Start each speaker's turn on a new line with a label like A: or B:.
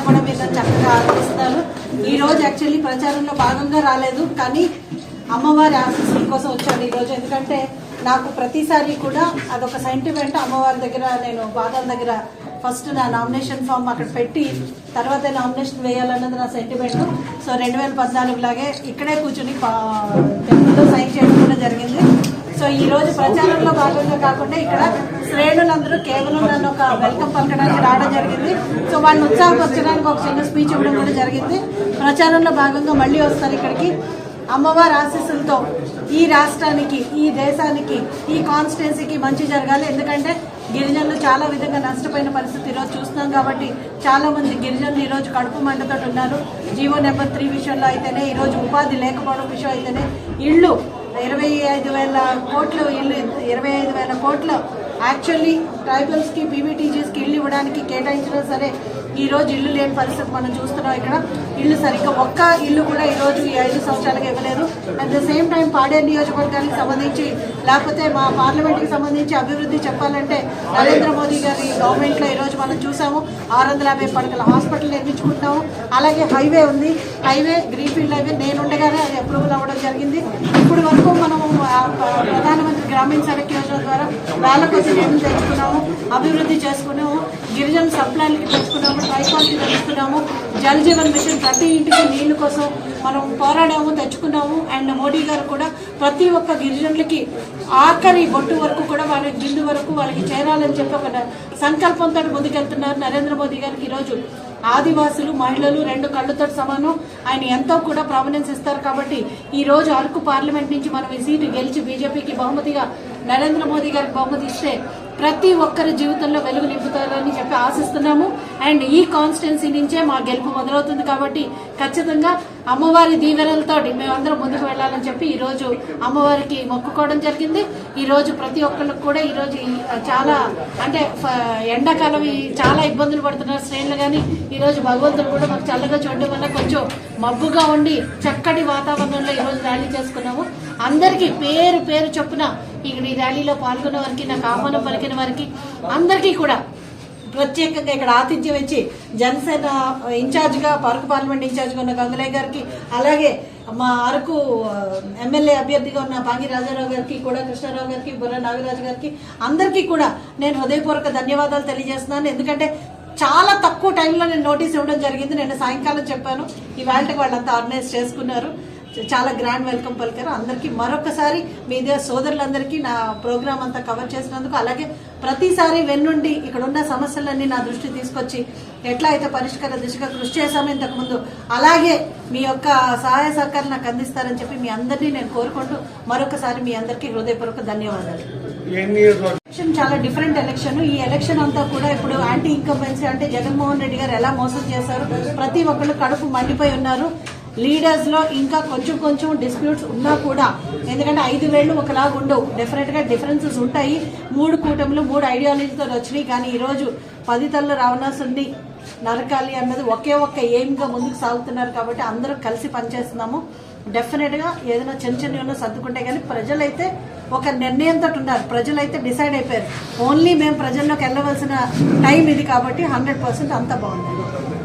A: కూడా మీరు చక్కగా ఈ రోజు యాక్చువల్లీ ప్రచారంలో భాగంగా రాలేదు కానీ అమ్మవారి ఆశీస్సుల కోసం వచ్చాను ఈ రోజు. ఎందుకంటే నాకు ప్రతిసారి కూడా అదొక సెంటిమెంట్ అమ్మవారి దగ్గర నేను బాదల దగ్గర ఫస్ట్ నా నామినేషన్ ఫామ్ అక్కడ పెట్టి తర్వాత నామినేషన్ వేయాలన్నది నా సెంటిమెంట్ సో రెండు వేల పద్నాలుగు లాగే ఇక్కడే కూర్చుని సైన్ చేయడం కూడా జరిగింది సో ఈ రోజు ప్రచారంలో భాగంగా కాకుండా ఇక్కడ శ్రేణులందరూ కేవలం నన్ను ఒక వెల్కమ్ పలకడానికి రావడం జరిగింది. సో వాళ్ళని ఉత్సాహపరచడానికి ఒక చిన్న స్పీచ్ ఇవ్వడం కూడా జరిగింది. ప్రచారంలో భాగంగా మళ్ళీ వస్తారు ఇక్కడికి. అమ్మవారి ఆశీస్సులతో ఈ రాష్ట్రానికి ఈ దేశానికి ఈ కాన్స్టిట్యున్సీకి మంచి జరగాలి. ఎందుకంటే గిరిజనులు చాలా విధంగా నష్టపోయిన పరిస్థితి ఈరోజు చూస్తున్నాం కాబట్టి చాలామంది గిరిజనులు ఈరోజు కడుపు మంటతో ఉన్నారు. జీవో నెంబర్ త్రీ విషయంలో అయితేనే ఈరోజు ఉపాధి లేకపోవడం విషయం అయితేనే ఇళ్ళు ఇరవై ఐదు వేల కోట్లు ఇల్లు ఇరవై ఐదు వేల కోట్లు యాక్చువల్లీ ట్రైబల్స్కి పీవీటీజీస్కి ఇల్లు ఇవ్వడానికి కేటాయించినా సరే ఈరోజు ఇల్లు లేని పరిస్థితి మనం చూస్తున్నాం ఇక్కడ. ఇల్లు సరిగ్గా ఒక్క ఇల్లు కూడా ఈరోజు ఈ ఐదు సంవత్సరాలకు ఇవ్వలేదు. అట్ ద సేమ్ టైం పాడే నియోజకవర్గానికి సంబంధించి లేకపోతే మా పార్లమెంట్కి సంబంధించి అభివృద్ధి చెప్పాలంటే నరేంద్ర మోదీ గారి గవర్నమెంట్లో ఈరోజు మనం చూసాము. ఆరు వందల యాభై పడకల హాస్పిటల్ నిర్మించుకుంటాము అలాగే హైవే ఉంది. Highway greenfield highway. నేను ఉండగానే అది అప్రూవల్ అవ్వడం జరిగింది. ఇప్పుడు వరకు మనము గ్రామీణ సడక్ యోజన ద్వారా వాళ్ళ కోసం నిధులు తెచ్చుకున్నాము అభివృద్ధి చేసుకున్నాము గిరిజన సప్లైలకి తెచ్చుకున్నాము ట్రైపాల్కి తెచ్చుకున్నాము జల్ జీవన్ మిషన్ ప్రతి ఇంటికి నీళ్ళ కోసం మనం పోరాడాము తెచ్చుకున్నాము. అండ్ మోడీ గారు కూడా ప్రతి ఒక్క గిరిజనులకి ఆఖరి బొట్టు వరకు కూడా వాళ్ళ జిల్లు వరకు వాళ్ళకి చేరాలని చెప్పి ఒక సంకల్పంతో ముందుకెళ్తున్నారు నరేంద్ర మోదీ గారికి ఈరోజు ఆదివాసులు మహిళలు రెండు కళ్ళతో సమానం. ఆయన ఎంతో కూడా ప్రామినెన్స్ ఇస్తారు కాబట్టి ఈ రోజు అరకు పార్లమెంట్ నుంచి మనం ఈ సీటు గెలిచి బీజేపీకి బహుమతిగా నరేంద్ర మోదీ గారికి బహుమతి ఇస్తే ప్రతి ఒక్కరి జీవితంలో వెలుగు నింపుతారని చెప్పి ఆశిస్తున్నాము. అండ్ ఈ కాన్స్టెన్సీ నుంచే మా గెలుపు మొదలవుతుంది కాబట్టి ఖచ్చితంగా అమ్మవారి దీవెనలతో మేమందరం ముందుకు వెళ్ళాలని చెప్పి ఈరోజు అమ్మవారికి మొక్కుకోవడం జరిగింది. ఈరోజు ప్రతి ఒక్కరికి కూడా ఈరోజు చాలా అంటే ఎండాకాలం చాలా ఇబ్బందులు పడుతున్నారు శ్రేణులు కానీ ఈరోజు భగవంతుడు కూడా మాకు చల్లగా చూడడం వల్ల కొంచెం మబ్బుగా ఉండి చక్కటి వాతావరణంలో ఈరోజు ర్యాలీ చేసుకున్నాము. అందరికీ పేరు పేరు చొప్పున ఇక్కడ ఈ ర్యాలీలో పాల్గొన్న వారికి నాకు ఆహ్వానం పలికిన వారికి అందరికీ కూడా ప్రత్యేకంగా ఇక్కడ ఆతిథ్యం ఇచ్చి జనసేన ఇన్ఛార్జ్గా పార్క్ పార్లమెంట్ ఇన్ఛార్జ్గా ఉన్న గంగులయ్య గారికి అలాగే మా అరకు ఎమ్మెల్యే అభ్యర్థిగా ఉన్న పాంగి రాజారావు గారికి కూడా కృష్ణారావు గారికి బుర్ర నాగరాజు గారికి అందరికీ కూడా నేను హృదయపూర్వక ధన్యవాదాలు తెలియజేస్తున్నాను. ఎందుకంటే చాలా తక్కువ టైంలో నేను నోటీస్ ఇవ్వడం జరిగింది. నేను సాయంకాలం చెప్పాను. ఈ వాళ్ళకి వాళ్ళంతా ఆర్గనైజ్ చేసుకున్నారు. చాలా గ్రాండ్ వెల్కమ్ పలికారు అందరికీ మరొకసారి మీదే సోదరులందరికీ నా ప్రోగ్రామ్ అంతా కవర్ చేసినందుకు అలాగే ప్రతిసారి వెన్నుండి ఇక్కడ ఉన్న సమస్యలన్నీ నా దృష్టి తీసుకొచ్చి ఎట్లా అయితే పరిష్కార దిశగా కృషి చేశామో ఇంతకుముందు అలాగే మీ యొక్క సహాయ సహకారం నాకు అందిస్తారని చెప్పి మీ అందరినీ నేను కోరుకుంటూ మరొకసారి మీ అందరికీ హృదయపూర్వక ధన్యవాదాలు. ఎలక్షన్ చాలా డిఫరెంట్ ఎలక్షన్ ఈ ఎలక్షన్ అంతా కూడా ఇప్పుడు యాంటీ ఇన్కంబెన్సీ అంటే జగన్మోహన్ రెడ్డి గారు ఎలా మోసం చేశారు? ప్రతి ఒక్కళ్ళు కడుపు మండిపోయి ఉన్నారు. లీడర్స్లో ఇంకా కొంచెం కొంచెం డిస్ప్యూట్స్ ఉన్నా కూడా ఎందుకంటే ఐదు వేళ్ళు ఒకలాగా ఉండవు. డెఫినెట్గా డిఫరెన్సెస్ ఉంటాయి. మూడు కూటములు మూడు ఐడియాలజీతో వచ్చినాయి. కానీ ఈ రోజు పది తల్లు రావణాసుని నరకాలి అన్నది ఒకే ఒక్క ఎయిమ్ ముందుకు సాగుతున్నారు కాబట్టి అందరూ కలిసి పనిచేస్తున్నాము. డెఫినెట్గా ఏదైనా చిన్న చిన్న సర్దుకుంటే కానీ ప్రజలైతే ఒక నిర్ణయంతో ఉన్నారు. ప్రజలైతే డిసైడ్ అయిపోయారు. ఓన్లీ మేము ప్రజల్లోకి వెళ్ళవలసిన టైం ఇది కాబట్టి హండ్రెడ్ పర్సెంట్ అంత బాగుంది.